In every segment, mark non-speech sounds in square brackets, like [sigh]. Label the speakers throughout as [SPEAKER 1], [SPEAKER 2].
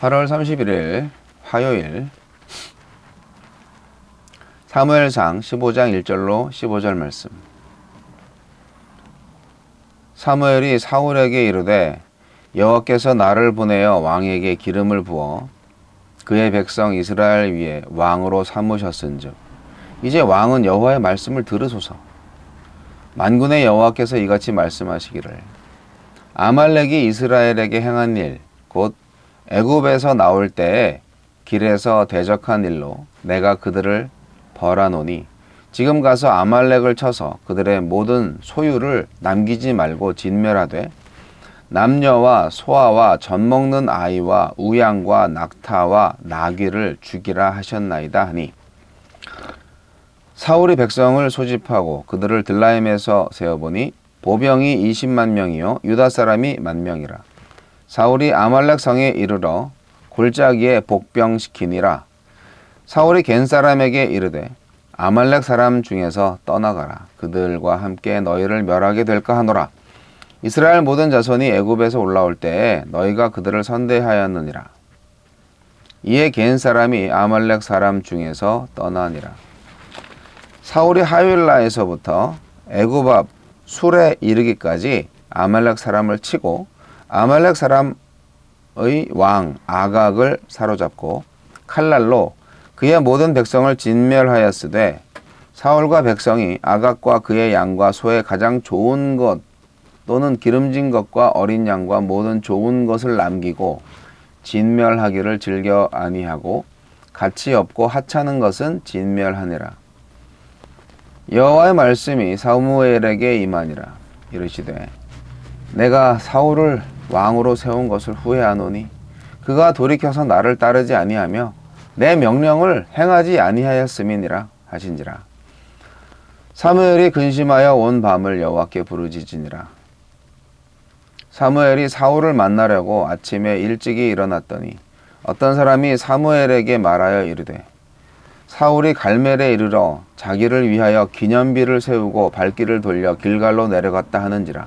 [SPEAKER 1] 8월 31일 화요일. 사무엘상 15장 1절로 15절 말씀. 사무엘이 사울에게 이르되 여호와께서 나를 보내어 왕에게 기름을 부어 그의 백성 이스라엘 위에 왕으로 삼으셨은즉 이제 왕은 여호와의 말씀을 들으소서. 만군의 여호와께서 이같이 말씀하시기를 아말렉이 이스라엘에게 행한 일 곧 애굽에서 나올 때에 길에서 대적한 일로 내가 그들을 벌하노니 지금 가서 아말렉을 쳐서 그들의 모든 소유를 남기지 말고 진멸하되 남녀와 소아와 젖 먹는 아이와 우양과 낙타와 나귀를 죽이라 하셨나이다 하니 사울이 백성을 소집하고 그들을 들라임에서 세어보니 보병이 20만 명이요 유다 사람이 만 명이라 사울이 아말렉 성에 이르러 골짜기에 복병시키니라. 사울이 겐 사람에게 이르되 아말렉 사람 중에서 떠나가라. 그들과 함께 너희를 멸하게 될까 하노라. 이스라엘 모든 자손이 애굽에서 올라올 때에 너희가 그들을 선대하였느니라. 이에 겐 사람이 아말렉 사람 중에서 떠나니라. 사울이 하윌라에서부터 애굽 앞 술에 이르기까지 아말렉 사람을 치고 아말렉 사람의 왕 아각을 사로잡고 칼날로 그의 모든 백성을 진멸하였으되 사울과 백성이 아각과 그의 양과 소의 가장 좋은 것 또는 기름진 것과 어린 양과 모든 좋은 것을 남기고 진멸하기를 즐겨 아니하고 가치 없고 하찮은 것은 진멸하니라. 여호와의 말씀이 사무엘에게 임하니라 이르시되 내가 사울을 왕으로 세운 것을 후회하노니 그가 돌이켜서 나를 따르지 아니하며 내 명령을 행하지 아니하였음이니라 하신지라. 사무엘이 근심하여 온 밤을 여호와께 부르짖으니라. 사무엘이 사울을 만나려고 아침에 일찍이 일어났더니 어떤 사람이 사무엘에게 말하여 이르되 사울이 갈멜에 이르러 자기를 위하여 기념비를 세우고 발길을 돌려 길갈로 내려갔다 하는지라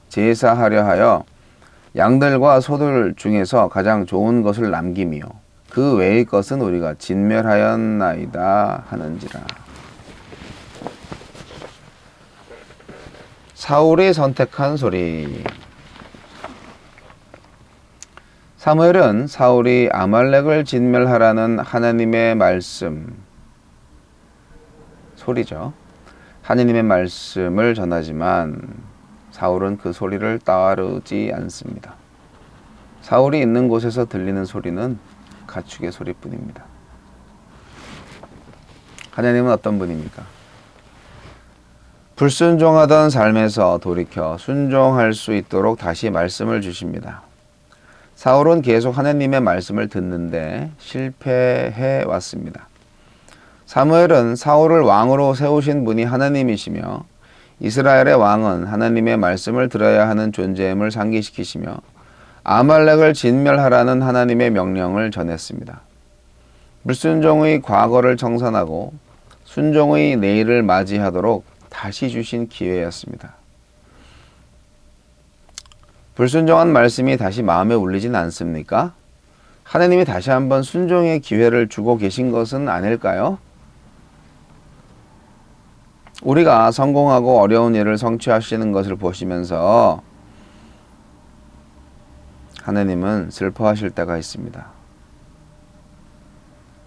[SPEAKER 1] 제사하려 하여 양들과 소들 중에서 가장 좋은 것을 남김이요. 그 외의 것은 우리가 진멸하였나이다 하는지라. 사울이 선택한 소리. 사무엘은 사울이 아말렉을 진멸하라는 하나님의 말씀 소리죠. 하나님의 말씀을 전하지만 사울은 그 소리를 따르지 않습니다. 사울이 있는 곳에서 들리는 소리는 가축의 소리뿐입니다. 하나님은 어떤 분입니까? 불순종하던 삶에서 돌이켜 순종할 수 있도록 다시 말씀을 주십니다. 사울은 계속 하나님의 말씀을 듣는데 실패해 왔습니다. 사무엘은 사울을 왕으로 세우신 분이 하나님이시며 이스라엘의 왕은 하나님의 말씀을 들어야 하는 존재임을 상기시키시며 아말렉을 진멸하라는 하나님의 명령을 전했습니다. 불순종의 과거를 청산하고 순종의 내일을 맞이하도록 다시 주신 기회였습니다. 불순종한 말씀이 다시 마음에 울리진 않습니까? 하나님이 다시 한번 순종의 기회를 주고 계신 것은 아닐까요? 우리가 성공하고 어려운 일을 성취하시는 것을 보시면서 하나님은 슬퍼하실 때가 있습니다.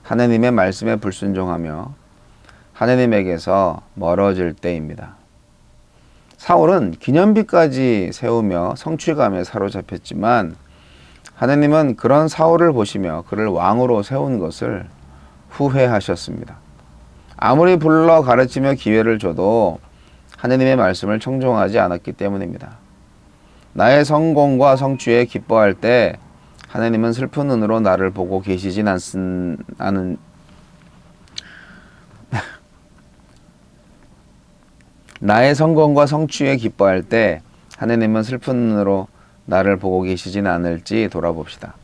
[SPEAKER 1] 하나님의 말씀에 불순종하며 하나님에게서 멀어질 때입니다. 사울은 기념비까지 세우며 성취감에 사로잡혔지만 하나님은 그런 사울을 보시며 그를 왕으로 세운 것을 후회하셨습니다. 아무리 불러 가르치며 기회를 줘도 하나님의 말씀을 청종하지 않았기 때문입니다. 나의 성공과 성취에 기뻐할 때 하나님은 슬픈 눈으로 나를 보고 계시진 않은, 않은 [laughs] 나의 성공과 성취에 기뻐할 때 하나님은 슬픈 눈으로 나를 보고 계시진 않을지 돌아봅시다.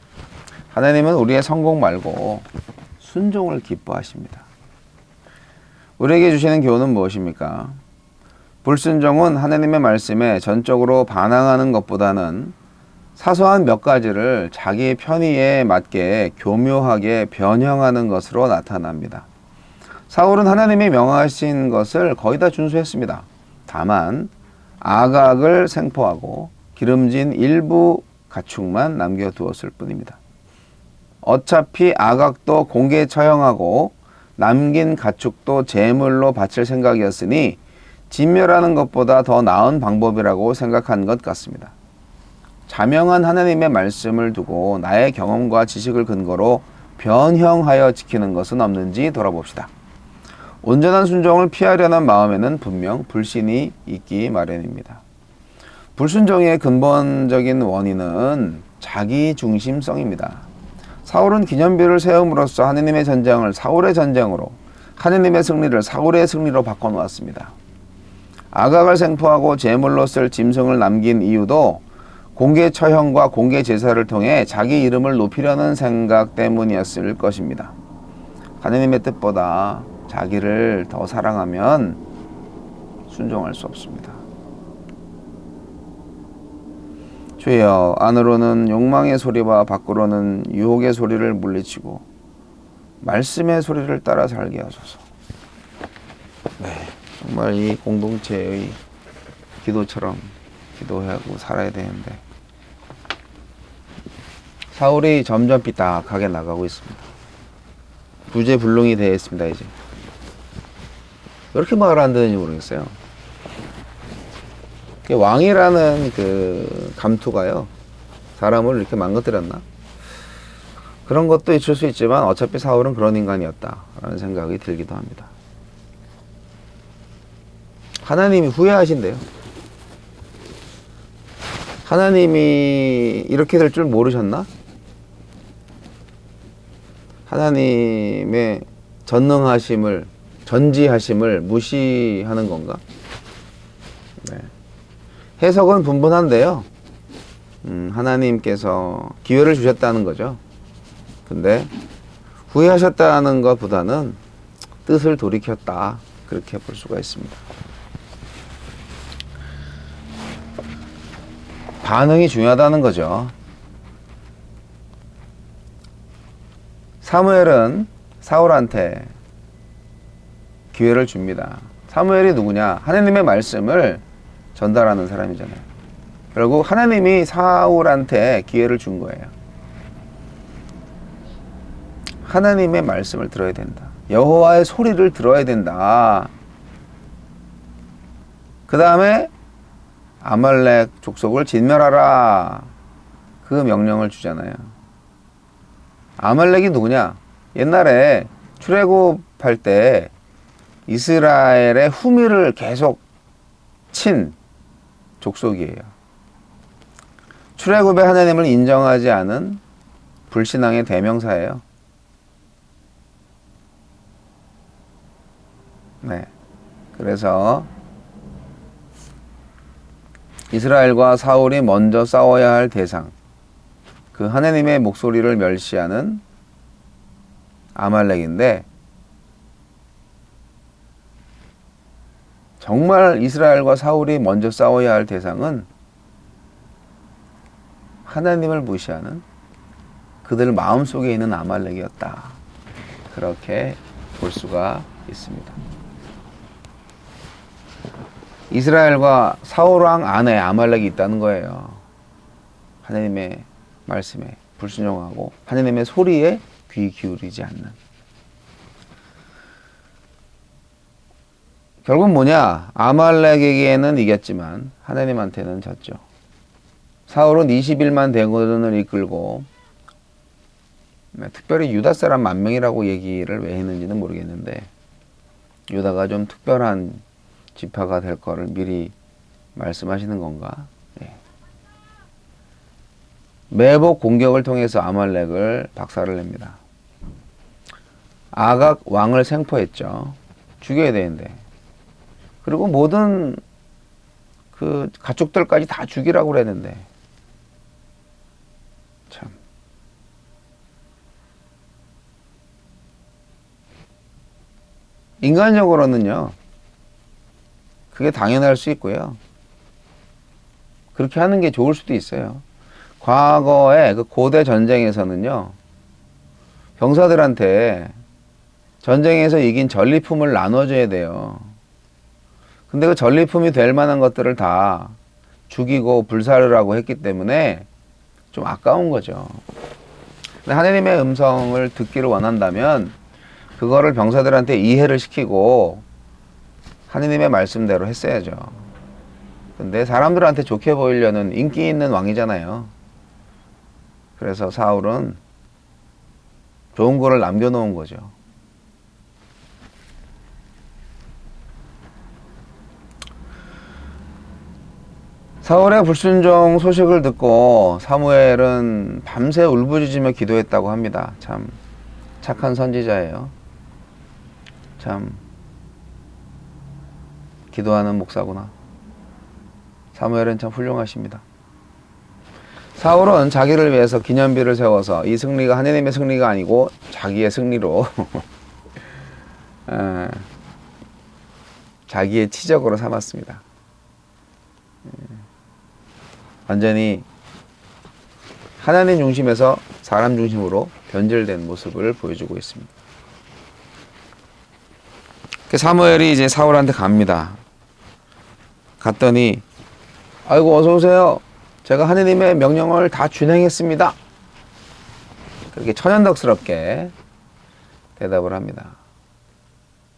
[SPEAKER 1] 하나님은 우리의 성공 말고 순종을 기뻐하십니다. 우리에게 주시는 교훈은 무엇입니까? 불순종은 하나님의 말씀에 전적으로 반항하는 것보다는 사소한 몇 가지를 자기 편의에 맞게 교묘하게 변형하는 것으로 나타납니다. 사울은 하나님이 명하신 것을 거의 다 준수했습니다. 다만 아각을 생포하고 기름진 일부 가축만 남겨두었을 뿐입니다. 어차피 아각도 공개 처형하고 남긴 가축도 제물로 바칠 생각이었으니 진멸하는 것보다 더 나은 방법이라고 생각한 것 같습니다. 자명한 하나님의 말씀을 두고 나의 경험과 지식을 근거로 변형하여 지키는 것은 없는지 돌아봅시다. 온전한 순종을 피하려는 마음에는 분명 불신이 있기 마련입니다. 불순종의 근본적인 원인은 자기 중심성입니다. 사울은 기념비를 세움으로써 하느님의 전쟁을 사울의 전쟁으로 하느님의 승리를 사울의 승리로 바꿔놓았습니다. 아각을 생포하고 제물로 쓸 짐승을 남긴 이유도 공개 처형과 공개 제사를 통해 자기 이름을 높이려는 생각 때문이었을 것입니다. 하느님의 뜻보다 자기를 더 사랑하면 순종할 수 없습니다. 주여 안으로는 욕망의 소리와 밖으로는 유혹의 소리를 물리치고 말씀의 소리를 따라 살게 하소서. 네, 정말 이 공동체의 기도처럼 기도하고 살아야 되는데 사울이 점점 삐딱하게 나가고 있습니다. 부재불능이 되어 있습니다 이제. 왜 이렇게 말을 안 듣는지 모르겠어요. 왕이라는 그 감투가요, 사람을 이렇게 망가뜨렸나? 그런 것도 있을 수 있지만 어차피 사울은 그런 인간이었다라는 생각이 들기도 합니다. 하나님이 후회하신대요. 하나님이 이렇게 될 줄 모르셨나? 하나님의 전능하심을 전지하심을 무시하는 건가? 네. 해석은 분분한데요. 음, 하나님께서 기회를 주셨다는 거죠. 근데 후회하셨다는 것보다는 뜻을 돌이켰다. 그렇게 볼 수가 있습니다. 반응이 중요하다는 거죠. 사무엘은 사울한테 기회를 줍니다. 사무엘이 누구냐? 하나님의 말씀을 전달하는 사람이잖아요. 결국 하나님이 사울한테 기회를 준 거예요. 하나님의 말씀을 들어야 된다. 여호와의 소리를 들어야 된다. 그 다음에 아말렉 족속을 진멸하라. 그 명령을 주잖아요. 아말렉이 누구냐? 옛날에 출애굽할 때 이스라엘의 후미를 계속 친 족속이에요. 출애굽의 하나님을 인정하지 않은 불신앙의 대명사예요. 네. 그래서 이스라엘과 사울이 먼저 싸워야 할 대상, 그 하나님의 목소리를 멸시하는 아말렉인데 정말 이스라엘과 사울이 먼저 싸워야 할 대상은 하나님을 무시하는 그들 마음속에 있는 아말렉이었다. 그렇게 볼 수가 있습니다. 이스라엘과 사울 왕 안에 아말렉이 있다는 거예요. 하나님의 말씀에 불순종하고 하나님의 소리에 귀 기울이지 않는. 결국 뭐냐? 아말렉에게는 이겼지만 하나님한테는 졌죠. 사울은 21만 대군을 이끌고 네, 특별히 유다 사람 만 명이라고 얘기를 왜 했는지는 모르겠는데 유다가 좀 특별한 지파가 될 거를 미리 말씀하시는 건가? 네. 매복 공격을 통해서 아말렉을 박살을 냅니다. 아각 왕을 생포했죠. 죽여야 되는데. 그리고 모든 그 가족들까지 다 죽이라고 그랬는데. 참. 인간적으로는요. 그게 당연할 수 있고요. 그렇게 하는 게 좋을 수도 있어요. 과거에 그 고대 전쟁에서는요. 병사들한테 전쟁에서 이긴 전리품을 나눠줘야 돼요. 근데 그 전리품이 될 만한 것들을 다 죽이고 불사를 하고 했기 때문에 좀 아까운 거죠. 근데 하느님의 음성을 듣기를 원한다면 그거를 병사들한테 이해를 시키고 하느님의 말씀대로 했어야죠. 근데 사람들한테 좋게 보이려는 인기 있는 왕이잖아요. 그래서 사울은 좋은 거를 남겨놓은 거죠. 사울의 불순종 소식을 듣고 사무엘은 밤새 울부짖으며 기도했다고 합니다. 참 착한 선지자예요. 참 기도하는 목사구나. 사무엘은 참 훌륭하십니다. 사울은 자기를 위해서 기념비를 세워서 이 승리가 하느님의 승리가 아니고 자기의 승리로 [laughs] 에, 자기의 치적으로 삼았습니다. 에, 완전히 하나님 중심에서 사람 중심으로 변질된 모습을 보여주고 있습니다. 그 사무엘이 이제 사울한테 갑니다. 갔더니 아이고 어서 오세요. 제가 하느님의 명령을 다 준행했습니다. 그렇게 천연덕스럽게 대답을 합니다.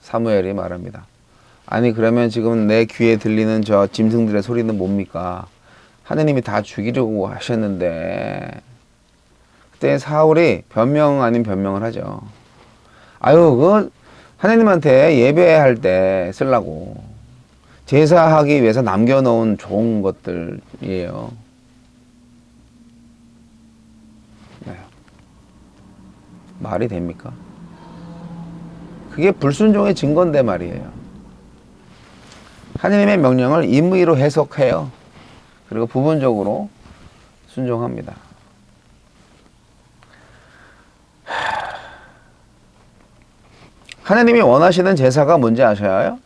[SPEAKER 1] 사무엘이 말합니다. 아니 그러면 지금 내 귀에 들리는 저 짐승들의 소리는 뭡니까? 하느님이 다 죽이려고 하셨는데 그때 사울이 변명 아닌 변명을 하죠. 아유 그 하느님한테 예배할 때 쓰려고 제사하기 위해서 남겨놓은 좋은 것들이에요. 네. 말이 됩니까? 그게 불순종의 증거인데 말이에요. 하느님의 명령을 임의로 해석해요. 그리고 부분적으로 순종합니다. 하느님이 원하시는 제사가 뭔지 아셔요?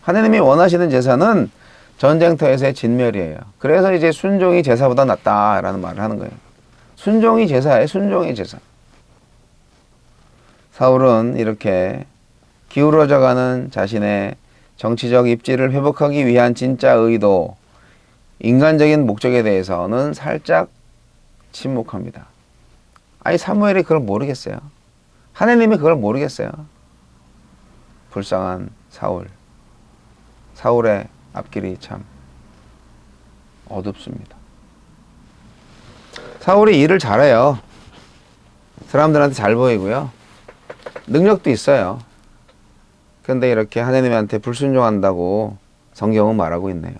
[SPEAKER 1] 하느님이 원하시는 제사는 전쟁터에서의 진멸이에요. 그래서 이제 순종이 제사보다 낫다라는 말을 하는 거예요. 순종이 제사예요. 순종이 제사. 사울은 이렇게 기울어져가는 자신의 정치적 입지를 회복하기 위한 진짜 의도, 인간적인 목적에 대해서는 살짝 침묵합니다. 아니 사무엘이 그걸 모르겠어요. 하느님이 그걸 모르겠어요. 불쌍한 사울. 사울의 앞길이 참 어둡습니다. 사울이 일을 잘해요. 사람들한테 잘 보이고요. 능력도 있어요. 그런데 이렇게 하나님한테 불순종한다고 성경은 말하고 있네요.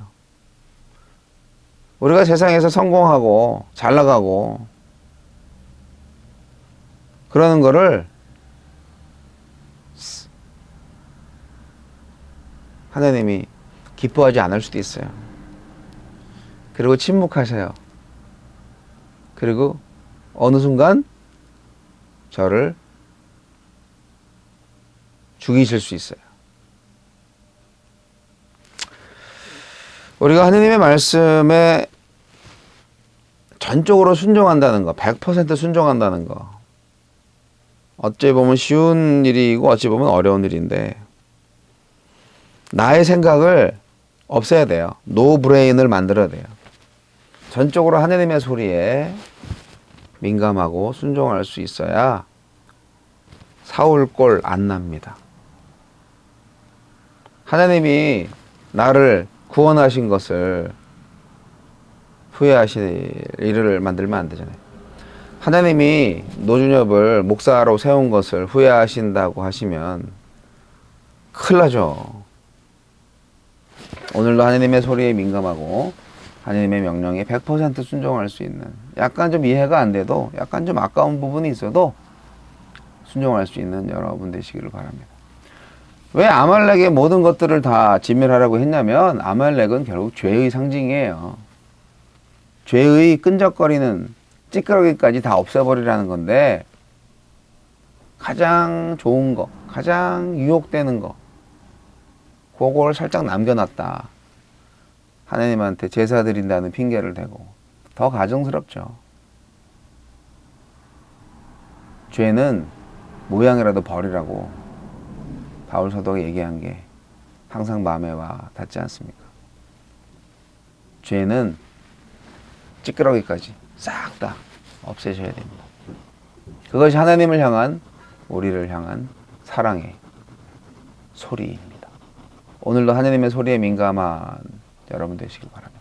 [SPEAKER 1] 우리가 세상에서 성공하고 잘 나가고 그러는 거를 하나님이 기뻐하지 않을 수도 있어요. 그리고 침묵하세요. 그리고 어느 순간 저를 죽이실 수 있어요. 우리가 하느님의 말씀에 전적으로 순종한다는 거, 100% 순종한다는 거. 어찌 보면 쉬운 일이고 어찌 보면 어려운 일인데 나의 생각을 없애야 돼요. 노 브레인을 만들어야 돼요. 전적으로 하느님의 소리에 민감하고 순종할 수 있어야 사울 꼴 안 납니다. 하나님이 나를 구원하신 것을 후회하실 일을 만들면 안 되잖아요. 하나님이 노준엽을 목사로 세운 것을 후회하신다고 하시면 큰일 나죠. 오늘도 하나님의 소리에 민감하고 하나님의 명령에 100% 순종할 수 있는 약간 좀 이해가 안 돼도 약간 좀 아까운 부분이 있어도 순종할 수 있는 여러분 되시기를 바랍니다. 왜 아말렉의 모든 것들을 다 진멸하라고 했냐면 아말렉은 결국 죄의 상징이에요. 죄의 끈적거리는 찌끄러기까지 다 없애버리라는 건데 가장 좋은 거, 가장 유혹되는 거, 그걸 살짝 남겨놨다. 하나님한테 제사 드린다는 핑계를 대고 더 가정스럽죠. 죄는 모양이라도 버리라고 바울 사도가 얘기한 게 항상 마음에 와 닿지 않습니까? 죄는 찌끄러기까지 싹 다 없애셔야 됩니다. 그것이 하나님을 향한 우리를 향한 사랑의 소리입니다. 오늘도 하나님의 소리에 민감한 여러분 되시길 바랍니다.